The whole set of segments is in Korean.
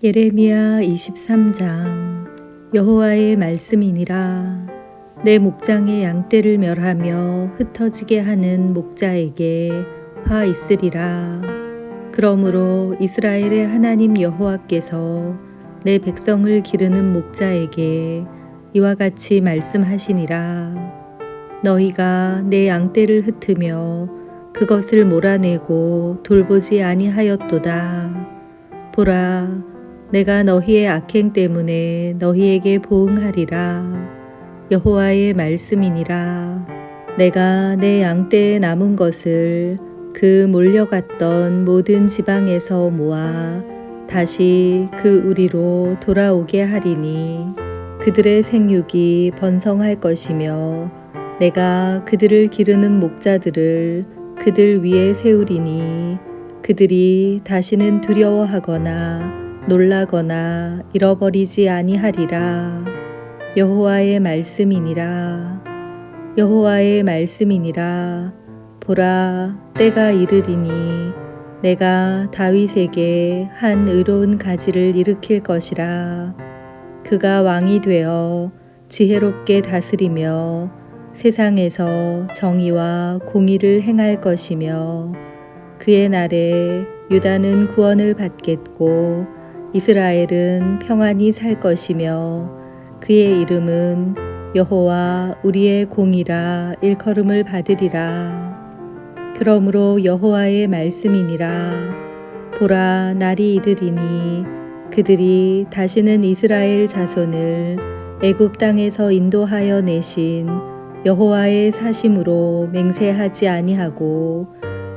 예레미야 23장 여호와의 말씀이니라. 내 목장의 양떼를 멸하며 흩어지게 하는 목자에게 화 있으리라. 그러므로 이스라엘의 하나님 여호와께서 내 백성을 기르는 목자에게 이와 같이 말씀하시니라. 너희가 내 양떼를 흩으며 그것을 몰아내고 돌보지 아니하였도다. 보라 내가 너희의 악행 때문에 너희에게 보응하리라. 여호와의 말씀이니라. 내가 내 양떼에 남은 것을 그 몰려갔던 모든 지방에서 모아 다시 그 우리로 돌아오게 하리니 그들의 생육이 번성할 것이며 내가 그들을 기르는 목자들을 그들 위에 세우리니 그들이 다시는 두려워하거나 놀라거나 잃어버리지 아니하리라. 여호와의 말씀이니라. 여호와의 말씀이니라. 보라, 때가 이르리니 내가 다윗에게 한 의로운 가지를 일으킬 것이라. 그가 왕이 되어 지혜롭게 다스리며 세상에서 정의와 공의를 행할 것이며 그의 날에 유다는 구원을 받겠고 이스라엘은 평안히 살 것이며 그의 이름은 여호와 우리의 공이라 일컬음을 받으리라. 그러므로 여호와의 말씀이니라. 보라 날이 이르리니 그들이 다시는 이스라엘 자손을 애굽 땅에서 인도하여 내신 여호와의 사심으로 맹세하지 아니하고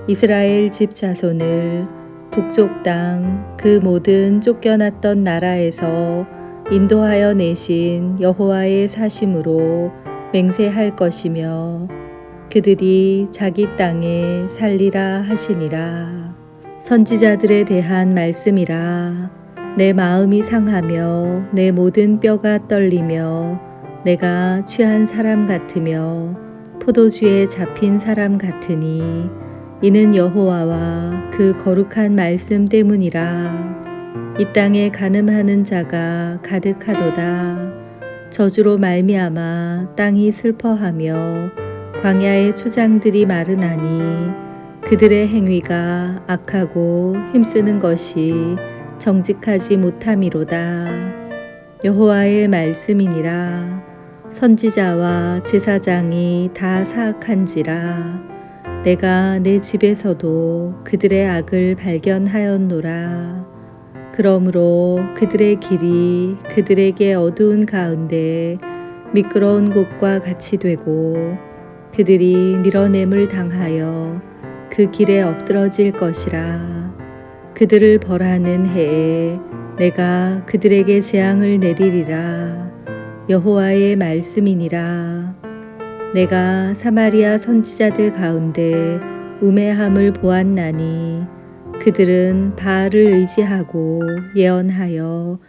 이스라엘 집 자손을 북쪽 땅 그 모든 쫓겨났던 나라에서 인도하여 내신 여호와의 사심으로 맹세할 것이며 그들이 자기 땅에 살리라 하시니라. 선지자들에 대한 말씀이라. 내 마음이 상하며 내 모든 뼈가 떨리며 내가 취한 사람 같으며 포도주에 잡힌 사람 같으니 이는 여호와와 그 거룩한 말씀 때문이라. 이 땅에 가늠하는 자가 가득하도다. 저주로 말미암아 땅이 슬퍼하며 광야의 초장들이 마르나니 그들의 행위가 악하고 힘쓰는 것이 정직하지 못함이로다. 여호와의 말씀이니라. 선지자와 제사장이 다 사악한지라. 내가 내 집에서도 그들의 악을 발견하였노라. 그러므로 그들의 길이 그들에게 어두운 가운데 미끄러운 곳과 같이 되고 그들이 밀어냄을 당하여 그 길에 엎드러질 것이라. 그들을 벌하는 해에 내가 그들에게 재앙을 내리리라. 여호와의 말씀이니라. 내가 사마리아 선지자들 가운데 우매함을 보았나니 그들은 바알을 의지하고 예언하여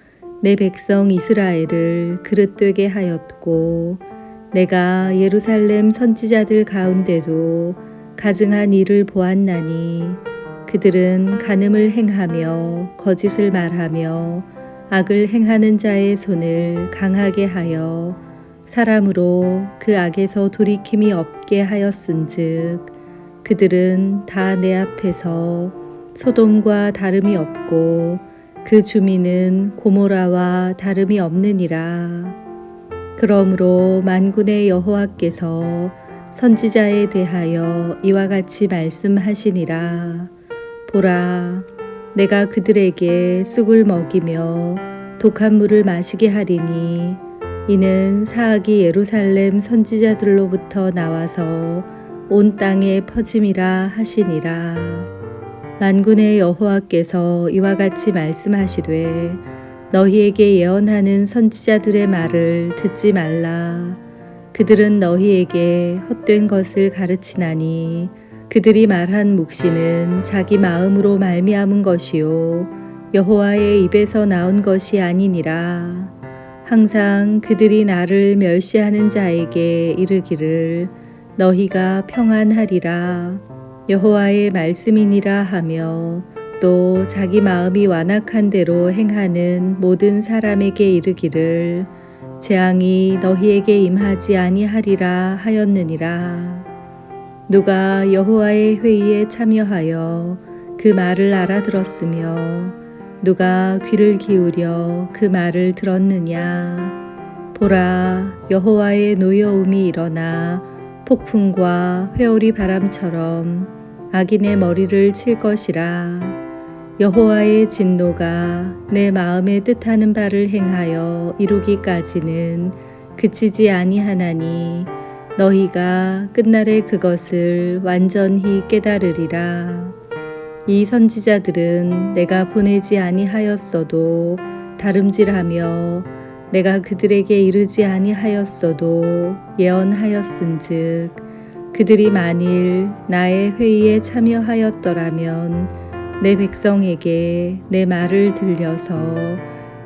내 백성 이스라엘을 그릇되게 하였고 내가 예루살렘 선지자들 가운데도 가증한 일을 보았나니 그들은 간음을 행하며 거짓을 말하며 악을 행하는 자의 손을 강하게 하여 사람으로 그 악에서 돌이킴이 없게 하였은즉 그들은 다 내 앞에서 소돔과 다름이 없고 그 주민은 고모라와 다름이 없느니라. 그러므로 만군의 여호와께서 선지자에 대하여 이와 같이 말씀하시니라. 보라, 내가 그들에게 쑥을 먹이며 독한 물을 마시게 하리니 이는 사악이 예루살렘 선지자들로부터 나와서 온 땅에 퍼짐이라 하시니라. 만군의 여호와께서 이와 같이 말씀하시되 너희에게 예언하는 선지자들의 말을 듣지 말라. 그들은 너희에게 헛된 것을 가르치나니 그들이 말한 묵시는 자기 마음으로 말미암은 것이요 여호와의 입에서 나온 것이 아니니라. 항상 그들이 나를 멸시하는 자에게 이르기를 너희가 평안하리라 여호와의 말씀이니라 하며 또 자기 마음이 완악한 대로 행하는 모든 사람에게 이르기를 재앙이 너희에게 임하지 아니하리라 하였느니라. 누가 여호와의 회의에 참여하여 그 말을 알아들었으며 누가 귀를 기울여 그 말을 들었느냐 보라 여호와의 노여움이 일어나 폭풍과 회오리 바람처럼 악인의 머리를 칠 것이라 여호와의 진노가 내 마음에 뜻하는 바를 행하여 이루기까지는 그치지 아니하나니 너희가 끝날에 그것을 완전히 깨달으리라. 이 선지자들은 내가 보내지 아니하였어도 다름질하며 내가 그들에게 이르지 아니하였어도 예언하였은즉 그들이 만일 나의 회의에 참여하였더라면 내 백성에게 내 말을 들려서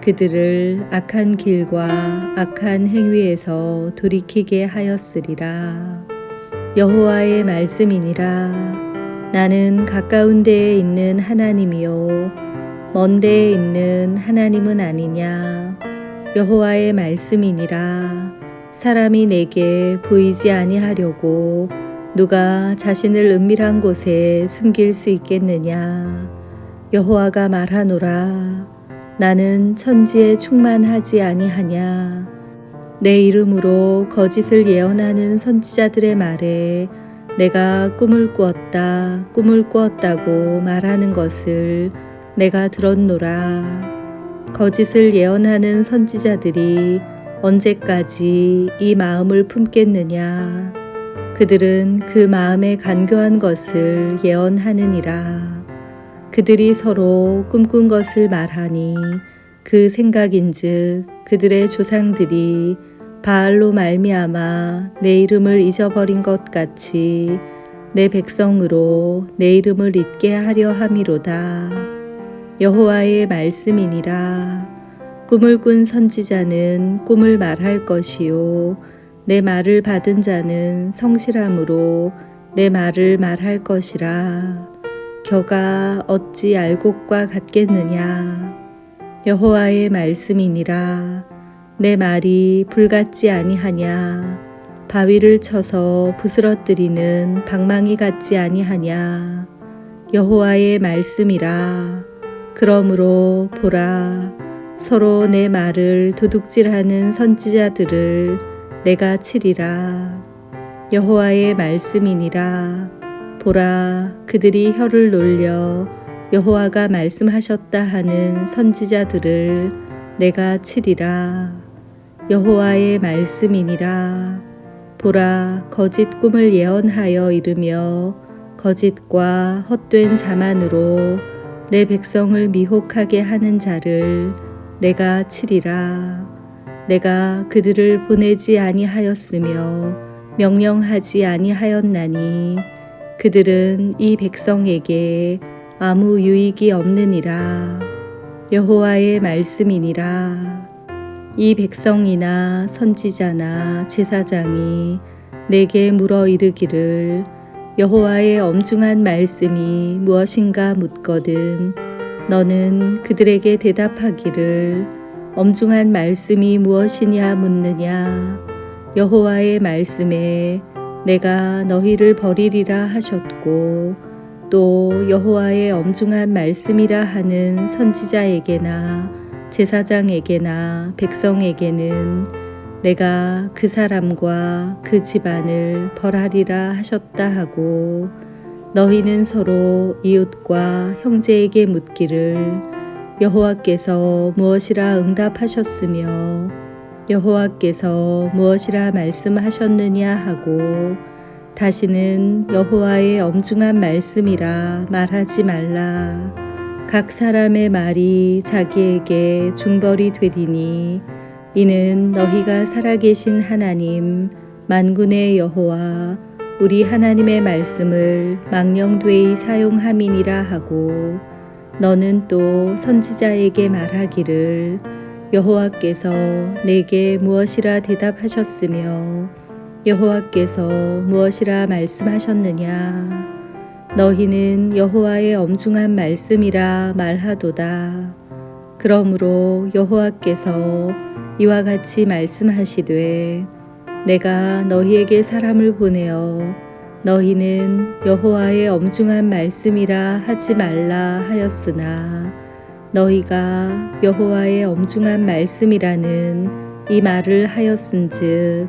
그들을 악한 길과 악한 행위에서 돌이키게 하였으리라. 여호와의 말씀이니라. 나는 가까운 데에 있는 하나님이요 먼 데에 있는 하나님은 아니냐. 여호와의 말씀이니라. 사람이 내게 보이지 아니하려고 누가 자신을 은밀한 곳에 숨길 수 있겠느냐. 여호와가 말하노라. 나는 천지에 충만하지 아니하냐. 내 이름으로 거짓을 예언하는 선지자들의 말에 내가 꿈을 꾸었다, 꿈을 꾸었다고 말하는 것을 내가 들었노라. 거짓을 예언하는 선지자들이 언제까지 이 마음을 품겠느냐. 그들은 그 마음에 간교한 것을 예언하느니라. 그들이 서로 꿈꾼 것을 말하니 그 생각인즉 그들의 조상들이 바알로 말미암아 내 이름을 잊어버린 것 같이 내 백성으로 내 이름을 잊게 하려 함이로다. 여호와의 말씀이니라. 꿈을 꾼 선지자는 꿈을 말할 것이요 내 말을 받은 자는 성실함으로 내 말을 말할 것이라. 겨가 어찌 알곡과 같겠느냐 여호와의 말씀이니라 내 말이 불같지 아니하냐? 바위를 쳐서 부스러뜨리는 방망이 같지 아니하냐? 여호와의 말씀이라. 그러므로 보라 서로 내 말을 도둑질하는 선지자들을 내가 치리라. 여호와의 말씀이니라. 보라 그들이 혀를 놀려 여호와가 말씀하셨다 하는 선지자들을 내가 치리라 여호와의 말씀이니라 보라 거짓 꿈을 예언하여 이르며 거짓과 헛된 자만으로 내 백성을 미혹하게 하는 자를 내가 치리라 내가 그들을 보내지 아니하였으며 명령하지 아니하였나니 그들은 이 백성에게 아무 유익이 없느니라. 여호와의 말씀이니라. 이 백성이나 선지자나 제사장이 내게 물어 이르기를 여호와의 엄중한 말씀이 무엇인가 묻거든 너는 그들에게 대답하기를 엄중한 말씀이 무엇이냐 묻느냐? 여호와의 말씀에 내가 너희를 버리리라 하셨고 또 여호와의 엄중한 말씀이라 하는 선지자에게나 제사장에게나 백성에게는 내가 그 사람과 그 집안을 벌하리라 하셨다 하고 너희는 서로 이웃과 형제에게 묻기를 여호와께서 무엇이라 응답하셨으며 여호와께서 무엇이라 말씀하셨느냐 하고 다시는 여호와의 엄중한 말씀이라 말하지 말라. 각 사람의 말이 자기에게 중벌이 되리니 이는 너희가 살아계신 하나님 만군의 여호와 우리 하나님의 말씀을 망령되이 사용함이니라 하고 너는 또 선지자에게 말하기를 여호와께서 내게 무엇이라 대답하셨으며 여호와께서 무엇이라 말씀하셨느냐 너희는 여호와의 엄중한 말씀이라 말하도다. 그러므로 여호와께서 이와 같이 말씀하시되 내가 너희에게 사람을 보내어 너희는 여호와의 엄중한 말씀이라 하지 말라 하였으나 너희가 여호와의 엄중한 말씀이라는 이 말을 하였은즉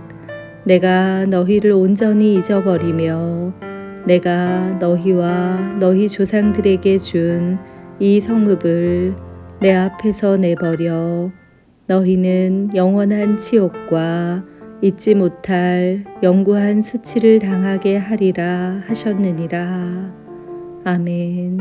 내가 너희를 온전히 잊어버리며 내가 너희와 너희 조상들에게 준 이 성읍을 내 앞에서 내버려 너희는 영원한 치욕과 잊지 못할 영구한 수치를 당하게 하리라 하셨느니라. 아멘.